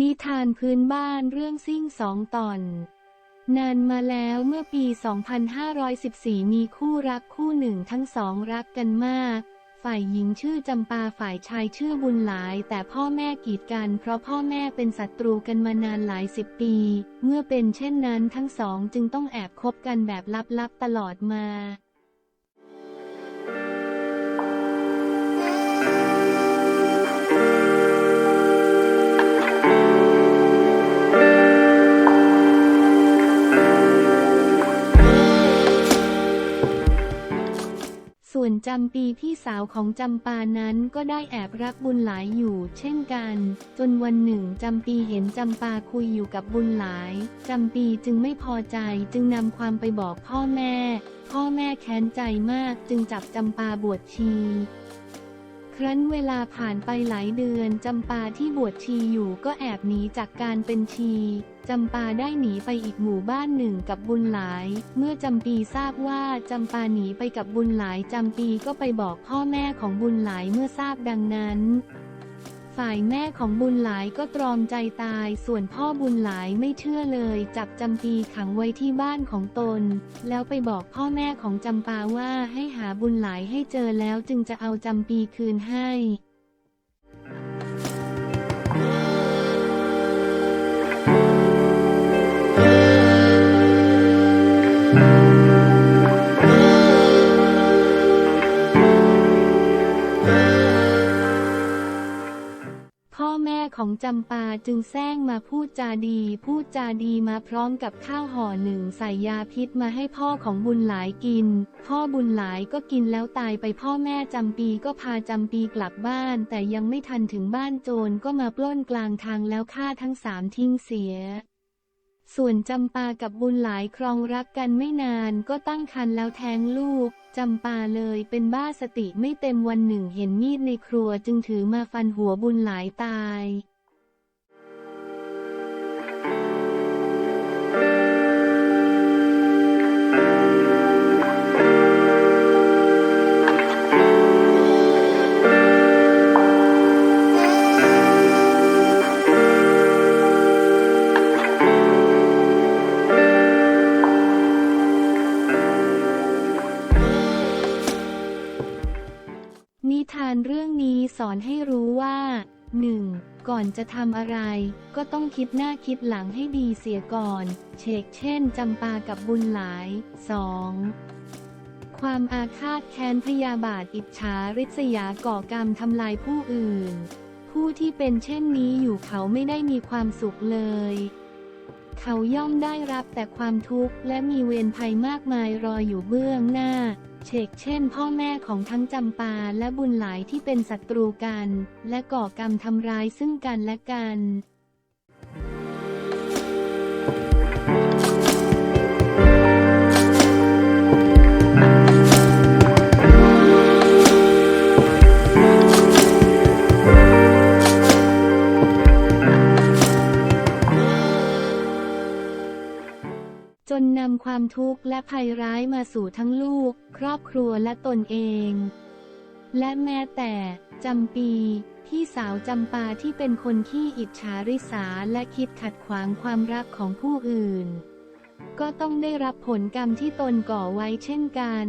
นิทานพื้นบ้านเรื่องซิ่งสองตอน นานมาแล้วเมื่อปี 2514 มีคู่รักคู่หนึ่งทั้งสองรักกันมาก ฝ่ายหญิงชื่อจำปาฝ่ายชายชื่อบุญหลาย แต่พ่อแม่กีดกันเพราะพ่อแม่เป็นศัตรูกันมานานหลายสิบปี เมื่อเป็นเช่นนั้นทั้งสองจึงต้องแอบคบกันแบบลับๆตลอดมา วนจำปีพี่สาวของจำปานั้นก็ได้แอบรักบุญหลายอยู่ เช่นกัน จนวันหนึ่งจำปีเห็นจำปาคุยอยู่กับบุญหลายจำปีจึงไม่พอใจจึงนำความไปบอกพ่อแม่ พ่อแม่แค้นใจมากจึงจับจำปาบวชชี ครั้นเวลาผ่านไปหลายเดือนจำปาที่บวชชีอยู่ก็แอบหนีจากการเป็นชีจำปาได้หนีไปอีกหมู่บ้านหนึ่งกับบุญหลาย เมื่อจำปีทราบว่าจำปาหนีไปกับบุญหลายจำปีก็ไปบอกพ่อแม่ของบุญหลายเมื่อทราบดังนั้น ฝ่ายแม่ของบุญหลายก็ตรอมใจตาย ส่วนพ่อบุญหลายไม่เชื่อเลย จับจำปีขังไว้ที่บ้านของตน แล้วไปบอกพ่อแม่ของจำปาว่าให้หาบุญหลายให้เจอแล้วจึงจะเอาจำปีคืนให้ พ่อแม่ของจำปาจึงแซงมาพูดจาดี พูดจาดีมาพร้อมกับข้าวห่อหนึ่งใส่ยาพิษมาให้พ่อของบุญหลายกิน พ่อบุญหลายก็กินแล้วตายไปพ่อแม่จำปีก็พาจำปีกลับบ้าน แต่ยังไม่ทันถึงบ้านโจรก็มาปล้นกลางทางแล้วฆ่าทั้งสามทิ้งเสีย ส่วนจำปากับบุญหลายครองรักกันไม่นานก็ตั้งครรภ์แล้วแท้งลูก จำปาเลยเป็นบ้าสติไม่เต็มวันหนึ่งเห็นมีดในครัวจึงถือมาฟันหัวบุญหลายตาย นิทานเรื่องนี้สอนให้รู้ว่า 1. ก่อนจะทำอะไร ก็ต้องคิดหน้าคิดหลังให้ดีเสียก่อน เชกเช่นจำปากับบุญหลาย 2. ความอาฆาตแค้นพยาบาทอิจฉาริษยาก่อกรรมทำลายผู้อื่น ผู้ที่เป็นเช่นนี้อยู่เขาไม่ได้มีความสุขเลย เขาย่อมได้รับแต่ความทุกข์และมีเวรภัยมากมายรออยู่เบื้องหน้า เชกเช่นพ่อแม่ของทั้งจำปาและบุญหลายที่เป็นศัตรูกัน และก่อกรรมทำร้ายซึ่งกันและกัน จนนำความทุกข์และภัยร้ายมาสู่ทั้งลูก ครอบครัวและตนเอง และแม้แต่จำปีพี่สาวจำปาที่เป็นคนขี้อิจฉาริษาและคิดขัดขวางความรักของผู้อื่น ก็ต้องได้รับผลกรรมที่ตนก่อไว้เช่นกัน